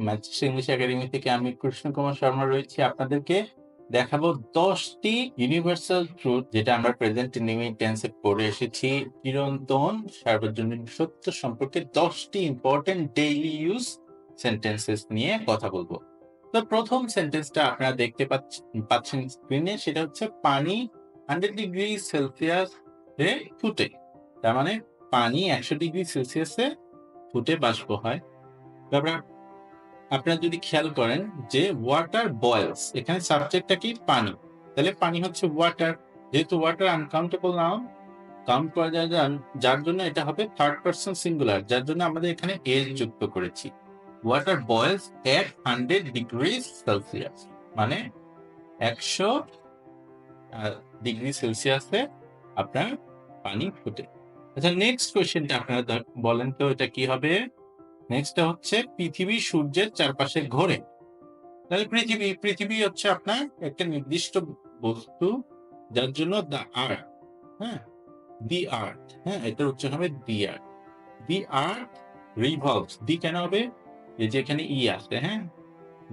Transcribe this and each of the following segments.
Manchester English academy থেকে আমি কৃষ্ণ কুমার শর্মা রয়েছি। আপনাদেরকে দেখাবো দশটি ইউনিভার্সাল ট্রুথ যেটা আমরা প্রেজেন্ট নিউইং টেন্সে পড়ে এসেছি। চিরন্তন, সার্বজনীন, সত্য সম্পর্কে দশটি ইম্পর্টেন্ট ডেইলি ইউজ সেন্টেন্সেস নিয়ে কথা বলব। তো প্রথম সেন্টেন্সটা আপনারা দেখতে পাচ্ছ- পাচ্ছেন স্ক্রিনে সেটা হচ্ছে পানি হান্ড্রেড ডিগ্রি সেলসিয়াস এ ফুটে। তার মানে পানি একশো ডিগ্রি সেলসিয়াসে ফুটে, বাষ্প হয়। তারপর আপনারা যদি খেয়াল করেন যে ওয়াটার বয়েলস এখানে সাবজেক্টটা কি? পানি। তাহলে পানি হচ্ছে ওয়াটার যেহেতু ওয়াটার আনকাউন্টেবল নাউন কাউন্ট করা যায় যার জন্য এটা হবে থার্ড পার্সন সিঙ্গুলার যার জন্য আমাদের এখানে এজ যুক্ত করেছি। Water boils at hundred degree Celsius মানে একশো ডিগ্রি সেলসিয়াসে আপনার পানি ফুটে। আচ্ছা নেক্সট কোয়েশ্চেনটা আপনারা বলেন তো, এটা কি হবে? নেক্সটটা হচ্ছে পৃথিবী সূর্যের চারপাশে ঘোরে। তাহলে পৃথিবী পৃথিবী হচ্ছে আপনার একটা নির্দিষ্ট বস্তু, যার জন্য দ্য আর্থ হ্যাঁ? দি আর্থ হ্যাঁ? এটার উচ্চারণ হবে দি আর্থ দি আর্থ রিভলভস দি কেন হবে? এই যে এখানে ই আছে হ্যাঁ?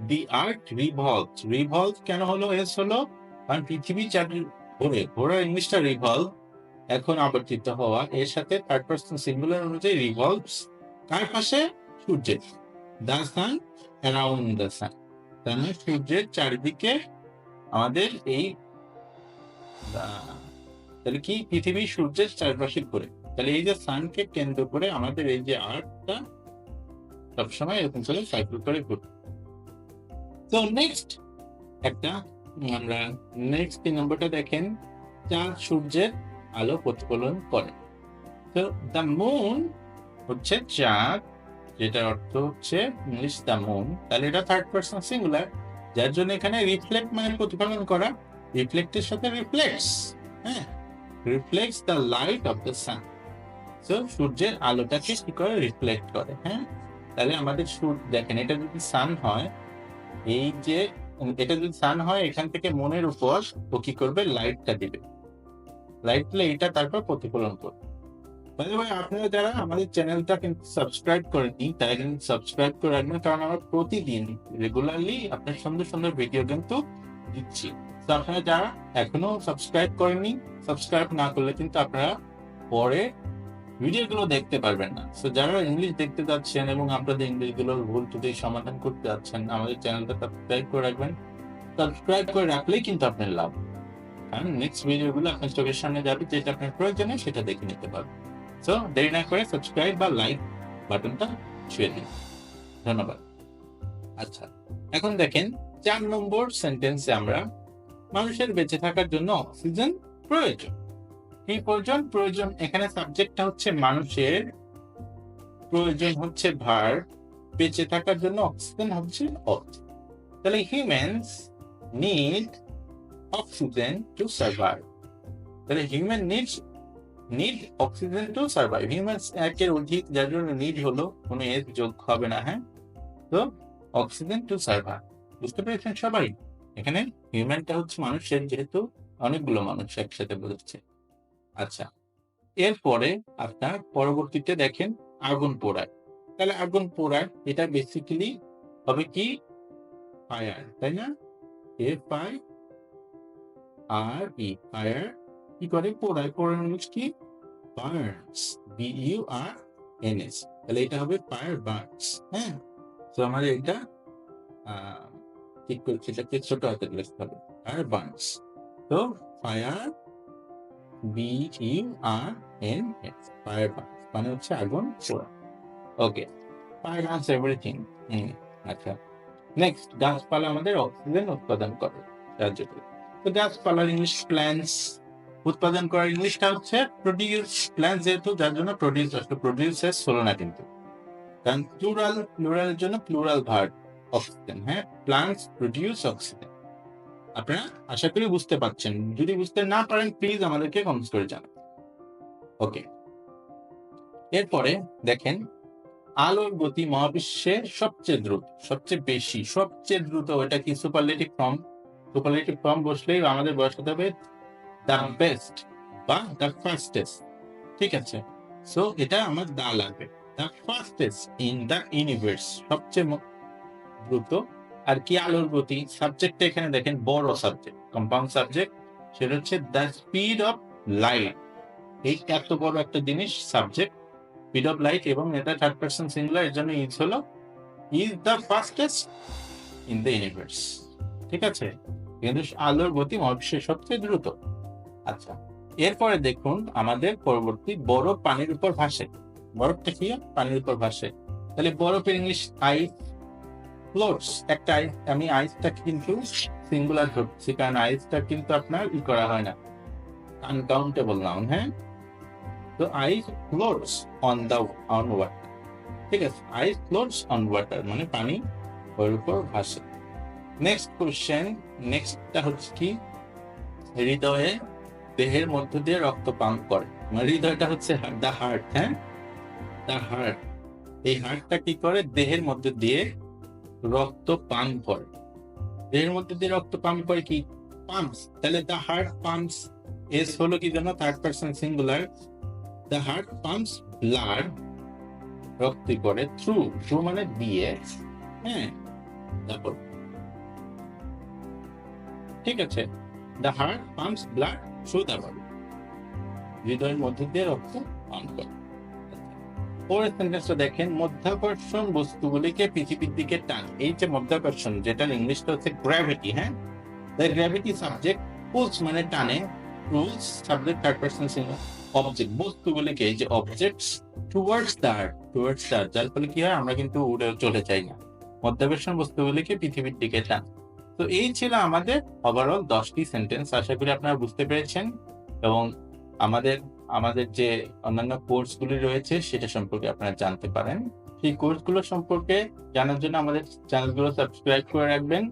দি আর্থ রিভলভস রিভলভ কেন হলো? এস হলো, কারণ পৃথিবী চার ঘোরে। ঘোরার ইংলিশটা রিভলভ এখন আবর্তিত হওয়া। এর সাথে থার্ড পার্সন সিঙ্গুলার অনুযায়ী রিভলভস কার পাশে? সূর্যের the sun around the sun তার মানে সূর্যের চারিদিকে আমাদের এই তাহলে কি? পৃথিবী সূর্যের চারপাশে ঘুরে। তাহলে এই যে সানকে কেন্দ্র করে আমাদের এই যে আর্থটা সবসময় এরকম করে সাইকেল করে ঘুরে। তো নেক্সট একটা আমরা নেক্সট তিন নম্বরটা দেখেন। চাঁদ সূর্যের আলো প্রতিফলন করে। তো দ্য মুন হচ্ছে চাঁদ যেটার অর্থ হচ্ছে ইংলিশ দ্য মুন। তাহলে এটা থার্ড পার্সন সিঙ্গুলার যার জন্য এখানে রিফ্লেক্ট মানে প্রতিফলন করা। রিফ্লেক্টের সাথে রিফ্লেক্টস হ্যাঁ? Reflects the light of the sun so সূর্যের আলোটাকে কি করে রিফ্লেক্ট করে হ্যাঁ? তাহলে আমাদের সূর্য, দেখেন, এটা যদি সান হয়, এই যে, এটা যদি সান হয়, এখান থেকে মনের উপর ও কি করবে? লাইটটা দিবে। লাইট দিলে এটা তারপর প্রতিফলন করবে। The way, আপনারা যারা আমাদের চ্যানেলটা কিন্তু সাবস্ক্রাইব করেননি তারা কিন্তু সাবস্ক্রাইব করে রাখবেন কারণ আমরা প্রতিদিন রেগুলারলি আপনার সুন্দর সুন্দর ভিডিও কিন্তু দিচ্ছি। তো আপনারা যারা এখনও সাবস্ক্রাইব করেননি সাবস্ক্রাইব না করলে কিন্তু আপনারা পরে ভিডিওগুলো দেখতে পারবেন না। তো যারা ইংলিশ দেখতে যাচ্ছেন এবং আপনাদের ইংলিশগুলোর ভুল ত্রুটি সমাধান করতে যাচ্ছেন আমাদের চ্যানেলটা সাবস্ক্রাইব করে রাখবেন। সাবস্ক্রাইব করে রাখলেই কিন্তু আপনার লাভ। কারণ নেক্সট ভিডিওগুলো আপনার চোখের সামনে যাবে যেটা আপনার প্রয়োজনে সেটা দেখে নিতে পারবেন। সো দেরি না করে সাবস্ক্রাইব বা লাইক বাটনটা ছুঁয়ে দিন। ধন্যবাদ। আচ্ছা এখন দেখেন, চার নম্বর সেন্টেন্সে আমরা মানুষের বেঁচে থাকার জন্য অক্সিজেন প্রয়োজন। কি প্রয়োজন? প্রয়োজন এখানে সাবজেক্টটা হচ্ছে মানুষের প্রয়োজন হচ্ছে ভার, বেঁচে থাকার জন্য অক্সিজেন হচ্ছে অর্থ তাহলে humans need oxygen to survive তাহলে human needs need oxygen to survive humans একের অধিক, যার জন্য নিড হলো, কোনো এজ যোগ হবে না হ্যাঁ? তো অক্সিজেন টু সার্ভাইভ বুঝতে পেরেছেন সবাই? এখানে হিউম্যানটা হচ্ছে মানুষের, যেহেতু অনেকগুলো মানুষ একসাথে বোঝাচ্ছে আচ্ছা এরপরে আপনার পরবর্তীতে দেখেন আগুন পোড়ায়। তাহলে আগুন পোড়ায়, এটা বেসিক্যালি হবে কি? ফায়ার তাই না? F I R E fire কি করে? পোড়ায়। পোড়ানো জিনিস কি? Burns B U R N S তাহলে এটা হবে ফায়ার বার্নস হ্যাঁ? তো আমাদের এটা ঠিক করে সেটাকে ছোট হাতে লিখতে হবে। ফায়ার বার্নস তো fire B U R N S fire burns মানে হচ্ছে আগুন পোড়া। ওকে ফায়ার বার্নস এভরিথিং আচ্ছা। নেক্সট গাছপালা আমাদের অক্সিজেন উৎপাদন করে সাহায্য করে তো গাছপালার ইংলিশ প্ল্যান্টস উৎপাদন করার ইংলিশটা হচ্ছে প্রডিউস প্ল্যান্ট যেহেতু, যার জন্য প্রডিউস আসলে প্রডিউসার হলো না কিন্তু। কারণ প্লুরাল প্লুরালের জন্য প্লুরাল ভার্ব অক্সিজেন হ্যাঁ? প্লান্টস প্রডিউস অক্সিজেন আপনারা আশা করি বুঝতে পারছেন। যদি বুঝতে না পারেন প্লিজ আমাদেরকে কমেন্টস করে জানান। ওকে এরপরে দেখেন, আলোর গতি মহাবিশ্বে সবচেয়ে দ্রুত, সবচেয়ে বেশি, সবচেয়ে দ্রুত। এটা কি সুপারলেটিভ ফর্ম সুপারলেটিভ ফর্ম বসলেই আমাদের বসাতে হবে? দ্য বেস্ট বা দ্য ফাস্টেস্ট ঠিক আছে? সো এটা আমার দা লাগবে। The fastest in the universe সবচেয়ে দ্রুত। আর কি আলোর গতি? সাবজেক্টটা এখানে দেখেন, বড় সাবজেক্ট কম্পাউন্ড সাবজেক্ট সেটা হচ্ছে দ্য স্পিড অফ লাইট এই এত বড় একটা জিনিস সাবজেক্ট স্পিড অফ লাইট এবং এটা থার্ড পার্সন সিঙ্গুলার এর জন্য ইজ হলো is the fastest in the universe ঠিক আছে? কিন্তু আলোর গতি মহাবিশ্বের সবচেয়ে দ্রুত। আচ্ছা এরপরে দেখুন আমাদের পরবর্তী বরফ পানির উপর ভাসে। বরফটা কি? পানির উপর ভাসে। তাহলে বরফের ইংলিশ আইস ফ্লোটস একটা আইস আমি আইসটা কিন্তু সিঙ্গুলার ধরছি, কারণ আইসটা কিন্তু আপনার ই করা হয় না। আনকাউন্টেবল নাউন হ্যাঁ? তো ice floats on the on water ঠিক আছে আইস ফ্লোটস অন ওয়াটার মানে পানি ওর উপর ভাসে। নেক্সট কোশ্চেন নেক্সটটা হচ্ছে কি? হৃদয়ে দেহের মধ্য দিয়ে রক্ত পাম্প করে। মানে হৃদয়টা হচ্ছে দ্য হার্ট হ্যাঁ? দ্য হার্ট এই হার্টটা কি করে? দেহের মধ্যে দিয়ে রক্ত পাম্প করে। দেহের মধ্যে দিয়ে রক্ত পাম্প করে কি? পাম্পস তাহলে দ্য হার্ট পাম্পস এস হলো কি জানো? Third person singular the heart pumps blood রক্ত করে থ্রু থ্রু মানে দিয়ে হ্যাঁ? তারপর, ঠিক আছে? The heart pumps blood body হৃদয়ের মধ্যে দিয়ে রক্ত পাম্প করে। পরের সেন্টেন্সটা দেখেন, মধ্যাকর্ষণ বস্তুগুলিকে পৃথিবীর দিকে টান। এই যে মধ্যাকর্ষণ যেটার ইংলিশটা হচ্ছে গ্র্যাভিটি হ্যাঁ? দ্য গ্র্যাভিটি সাবজেক্ট পুলস মানে টানে rules subject third person singular object বস্তুগুলিকে, এই যে objects towards the earth towards the যার ফলে কি হয়, আমরা কিন্তু উড়ে চলে যাই না। মধ্যাকর্ষণ বস্তুগুলিকে পৃথিবীর দিকে টান। তো এই ছিল আমাদের ওভারঅল দশটি সেন্টেন্স আশা করি আপনারা বুঝতে পেরেছেন এবং আমাদের আমাদের যে অন্যান্য কোর্সগুলি রয়েছে সেটা সম্পর্কে আপনারা জানতে পারেন। সেই কোর্সগুলো সম্পর্কে জানার জন্য আমাদের চ্যানেলগুলো সাবস্ক্রাইব করে রাখবেন।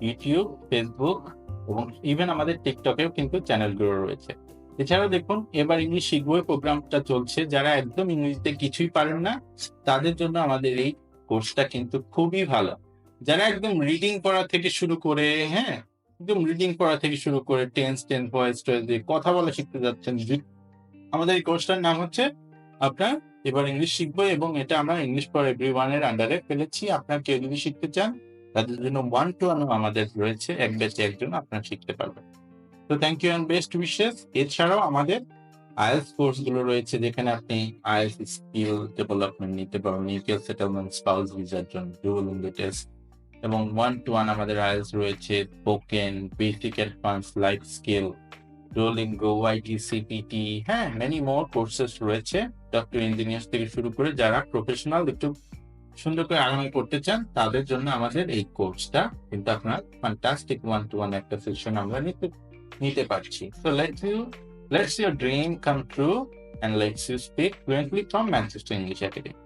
ইউটিউব ফেসবুক এবং ইভেন আমাদের টিকটকেও কিন্তু চ্যানেলগুলো রয়েছে। এছাড়াও দেখুন, এবার ইংলিশ শিখব প্রোগ্রামটা চলছে। যারা একদম ইংরেজিতে কিছুই পারেন না, তাদের জন্য আমাদের এই কোর্সটা কিন্তু খুবই ভালো। যারা একদম রিডিং পড়া থেকে শুরু করে হ্যাঁ একদম রিডিং পড়া থেকে শুরু করে টেন্স টেন্স ভয়েস টয়েস দিয়ে কথা বলা শিখতে যাচ্ছেন আমাদের এই কোর্সটার নাম হচ্ছে, আপনার এবার ইংলিশ শিখব এবং এটা আমরা ইংলিশ ফর এভরি ওয়ানের আন্ডারে ফেলেছি। আপনার কেউ যদি শিখতে চান, তাদের জন্য ওয়ান টু ওয়ান আমাদের রয়েছে, এক ব্যাচে একজন আপনার শিখতে পারবেন তো thank you and best wishes এছাড়াও আমাদের আইএলস কোর্সগুলো রয়েছে, যেখানে আপনি আইএলস স্কিল ডেভেলপমেন্ট নিতে পারবেন ইউকেল সেটেলমেন্ট স্পাউস ভিসার জন্য ডুয়োলিঙ্গো টেস্ট এবং ওয়ান টু ওয়ান আমাদের আইএলস রয়েছে spoken basic advance life skill Duolingo YT CPT হ্যাঁ মেনি মোর কোর্সেস রয়েছে। ডক্টর ইঞ্জিনিয়ার্স থেকে শুরু করে যারা প্রফেশনাল একটু সুন্দর করে আগামী করতে চান, তাদের জন্য আমাদের এই কোর্সটা কিন্তু আপনার ফ্যান্টাস্টিক ওয়ান টু ওয়ান একটা সেশন আমরা নিতে নিতে পারছি। So let's you let's your dream come true and let's you speak fluently from Manchester English academy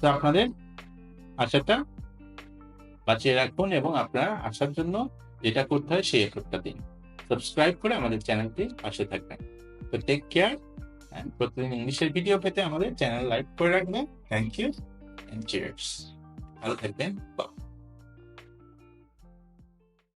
তো আপনাদের আশাটা বাঁচিয়ে রাখুন এবং আপনার আসার জন্য যেটা করতে হয় সেই এফোর্টটা দিন। সাবস্ক্রাইব করে আমাদের চ্যানেলটি পাশে থাকবেন। তো টেক কেয়ার প্রতিদিন ইংলিশের ভিডিও পেতে আমাদের চ্যানেল লাইক করে রাখবেন। থ্যাংক ইউ অ্যান্ড চিয়ার্স ভালো থাকবেন।